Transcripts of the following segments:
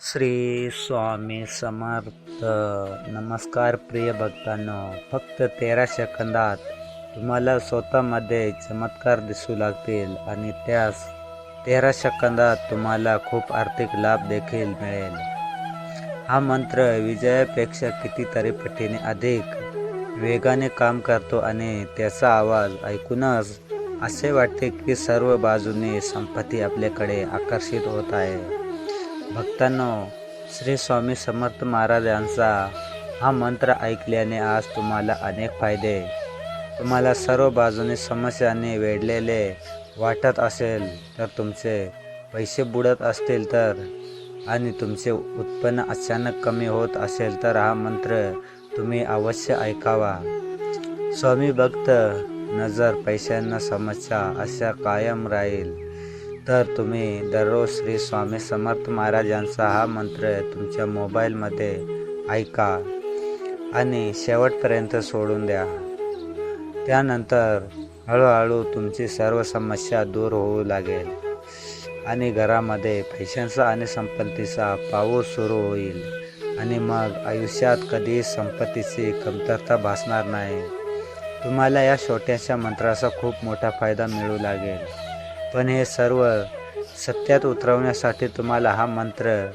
श्री स्वामी समर्थ. नमस्कार प्रिय भक्तांनो फक्त तेरा सेकंदात तुम्हाला स्वतःमध्ये चमत्कार दिसू लागतील आणि त्यास तेरा सेकंदात तुम्हाला खूप आर्थिक लाभ देखील मिळेल. हा मंत्र विजयापेक्षा कितीतरी पटीने अधिक वेगाने काम करतो आणि त्याचा आवाज ऐकूनच असे वाटते की सर्व बाजूने संपत्ती आपल्याकडे आकर्षित होत आहे. भक्तांनो श्री स्वामी समर्थ महाराज यांचा हा मंत्र ऐकल्याने आज तुम्हाला अनेक फायदे तुम्हाला सर्व बाजूने समस्यांनी वेढलेले वाटत असेल तर तुमचे पैसे बुडत असतील तर आणि तुमचे उत्पन्न अचानक कमी होत असेल तर हा मंत्र तुम्ही अवश्य ऐकावा. स्वामी भक्त नजर पैशांना समस्या अशा कायम राहील. तर तुम्ही दररोज श्री स्वामी समर्थ महाराजांचा हा मंत्र तुमच्या मोबाईलमध्ये ऐका आणि शेवटपर्यंत सोडून द्या. त्यानंतर हळूहळू तुमची सर्व समस्या दूर होऊ लागेल आणि घरामध्ये पैशांचा आणि संपत्तीचा पाऊस सुरू होईल आणि मग आयुष्यात कधीही संपत्तीची कमतरता भासणार नाही. तुम्हाला या छोट्याशा मंत्राचा खूप मोठा फायदा मिळू लागेल. पण हे सर्व सत्यात उतरवण्यासाठी तुम्हाला हा मंत्र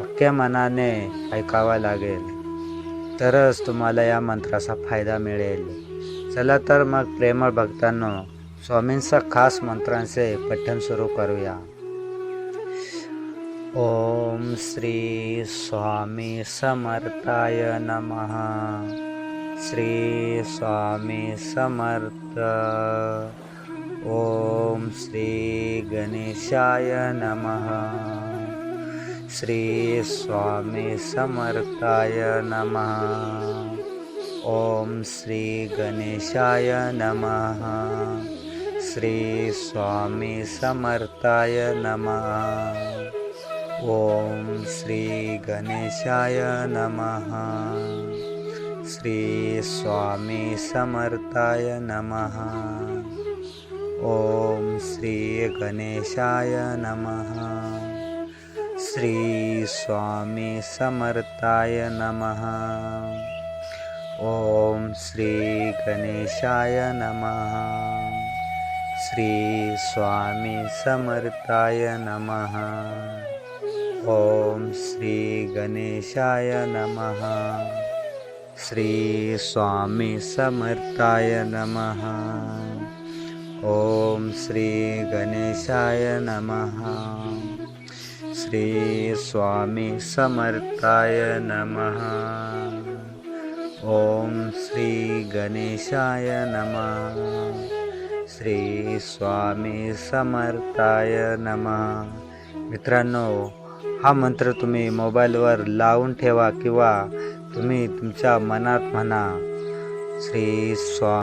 पक्क्या मनाने ऐकावा लागेल. तरच तुम्हाला या मंत्राचा फायदा मिळेल. चला तर मग प्रेमळ भक्तांनो स्वामींचा खास मंत्रांचे पठण सुरू करूया. ओम श्री स्वामी समर्थाय नमः. श्री स्वामी समर्थ. श्रीगणेशाय नमः। श्रीस्वामिसमर्थाय नमः। ॐ श्रीगणेशाय नमः। श्रीस्वामिसमर्थाय नमः। ॐ श्रीगणेशाय नमः। श्रीस्वामिसमर्थाय नमः। ॐ श्रीगणेशाय नमः। श्रीस्वामी समर्थाय नमः। ॐ श्रीगणेशाय नमः। श्रीस्वामी समर्थाय नमः। ॐ श्रीगणेशाय नमः। श्रीस्वामी समर्थाय नमः। ओम श्री गणेशाय नमः। श्री स्वामी समर्थाय नमः। ओम श्री गणेशाय नमः। श्री स्वामी समर्थाय नमः। मित्रांनो हा मंत्र तुम्ही मोबाईलवर लावून ठेवा किंवा तुम्ही तुमच्या मनात म्हणा श्री स्वा